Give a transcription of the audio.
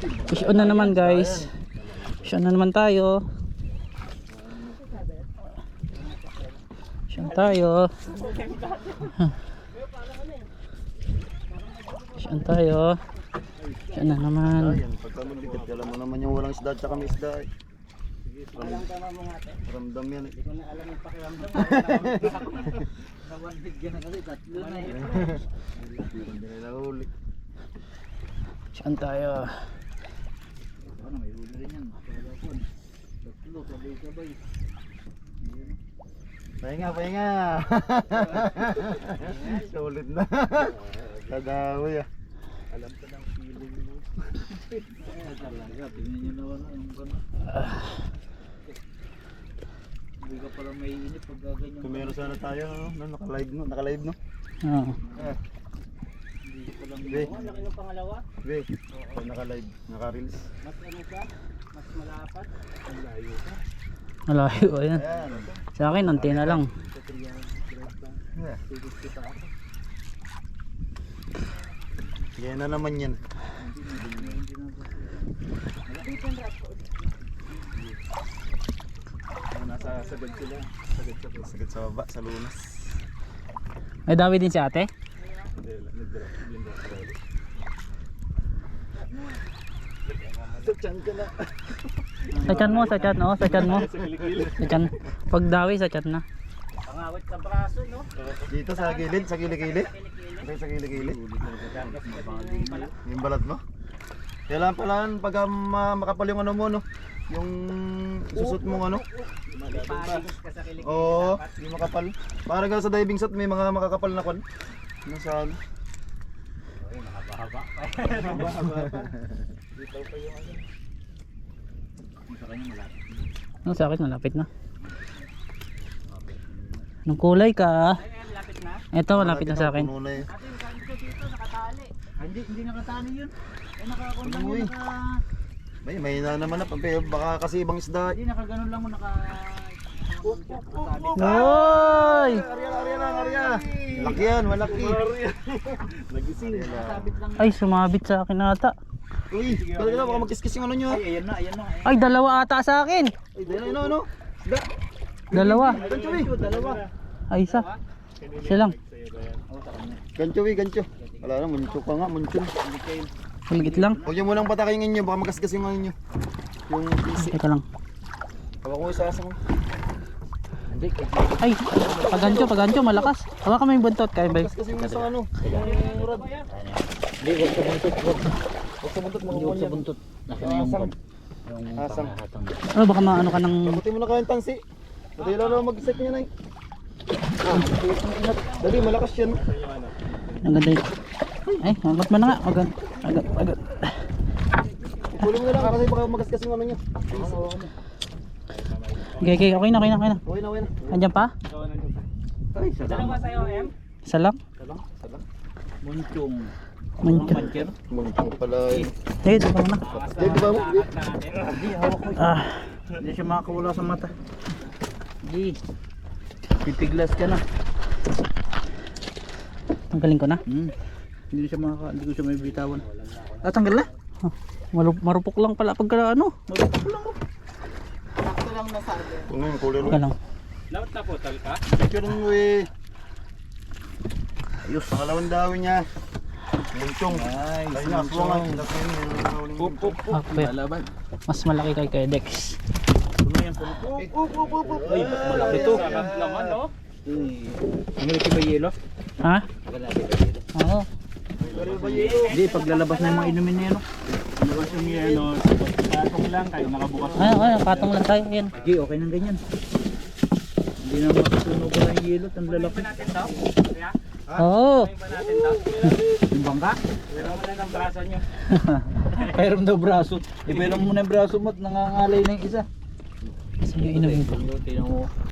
Fish on na naman guys. Fish on na naman tayo. Fish on tayo. Fish on tayo. Fish on na naman. Pagka magbibit, alam mo naman yung walang isda at saka may isda eh. Ram- Ramdam yan eh. Kung alam yung pakiramdam, nawan bigyan na kasi tatlo na eh. Hindi na nahuli. On tayo. Ano, may huli rin yan. Kalapon. Tatlo, sabay-sabay. Pahinga, pahinga. Sulit na. Kadawi ah. Alam ko ng feeling mo. Talaga, tingnan nyo naman ang gano'n. Hindi ka pala may inip pag gaganyan. Kung meron sana tayo, no, naka-live no, naka-live no. Oo. Ah, Palang Be. Laki ng pangalawa. be, pag naka-live, naka-reels. Mas ano ka? Mas malapat. Ang layo ka. Malayo ayan. Ayan. Sa akin, antena lang. Sa 300 lang. Yeah. Tubig kita ako. Yan na naman yan. Nasa sagad sila. Sagad sa Sagad sa baba, sa lunas. May dawi din si ate? Sa ka na. Sa chan mo, sa chan, oh, sa chan mo. Sa chan. Pag dawi, sa chan na. Pangawit sa braso, no? Dito sa gilid, sa gilid-gilid. Dito sa gilid-gilid. Yung balat mo. Kailangan pala pag ma- makapal yung ano mo no. Yung susot mong ano. Oo, yung makapal. Para ka sa diving set may mga makakapal na kwan. Yung sa ano. Nakabahaba pa. Dito pa yung ano. Sa kanya malapit. Ano sa akin, malapit na. Anong kulay ka? ah? Ay, ay, lapit na. Ito, malapit na sa akin. Ate, yung dito, nakatali. Ah, hindi, hindi nakatali yun. Ay, nakakundang mo, Uy. naka... May may na naman na pampe baka kasi ibang isda. Hindi, nakaganon lang mo, naka... Nakasabit. Oy! Arya, arya lang, arya. Laki yan, malaki. Nagising. Ay, sumabit sa akin ata. Uy, talaga na baka magkiskis yung ano nyo. Ay, ayan na, ayan na. Ay, dalawa ata sa akin. Ay, dahil ano, ano. Isda. Dalawa. Gancho, eh. Dalawa. Ay, isa. Isa lang. Gancho, eh, gancho. Wala na, muncho pa nga, muncho. Maligit lang. Huwag nyo munang patakin inyo, baka magasgas yung ano nyo. Yung PC. Teka lang. Hawak mo isa sa mo. Ay, pagancho, pagancho, malakas. Hawakan mo yung buntot, kaya ba? Magasgas yung sa ano. Yung rod. Hindi, huwag sa buntot. Huwag Huwag sa buntot, Hindi, mga huwag sa buntot. Nasa na yung Asang. pangahatang. Ano, baka maano ka ng... Buti mo na kayang tansi. Dali lang naman mag-set niya na eh. Ah. Dali, malakas yan. Ang ganda yun. Ay, agat mo na nga. Agat, agat. Ipulong mo na lang kasi baka magasgas yung ano nyo. Okay, okay, okay na, okay na, okay na. Okay na, okay na. Andyan pa? Ay, salamat. sa'yo, Em? Isa lang? Salang, salang. Munchong. Mancha. Mancher? Muncho pala yun. Eh, ito pa muna. Eh, di ba mo? Hindi, hawak ko. Ah, Hindi siya makakawala sa mata. Hindi. Pipiglas ka na. tanggalin ko na. Hmm. Hindi siya makaka... Hindi ko siya may bitawan. Ah, tanggal na? Oh, marup marupok lang pala pagka ano. Marupok lang ko. Kung yung kulay Teka lang. Dapat na putal ka? Picture mo eh. Ayos, pangalawang dawin niya. Munchong. Ay, Ay, nakasuwangan. Pup, pup, pup. Ah, pa- Lalaban. mas malaki kay kay Dex. Puno yan, puno. Pup, pup, pup, pup. Ay, mas malaki to. Naman, no? Ang malaki ba yelo? Ha? Malaki ba yelo? Oo. Hindi, paglalabas na yung mga inumin niya, no? Labas yung yelo, patong lang, kayo nakabukas. Ay, ay, patong lang tayo. Yan. Sige, okay nang ganyan. Hindi na makasunog lang yung yelo, ang lalaki. Oo. Yung bangka? Pero mo na ng braso niyo. Pairam daw braso. Ipairam mo na yung braso mo at nangangalay na yung isa. Sige, inumin ko. Tingnan mo.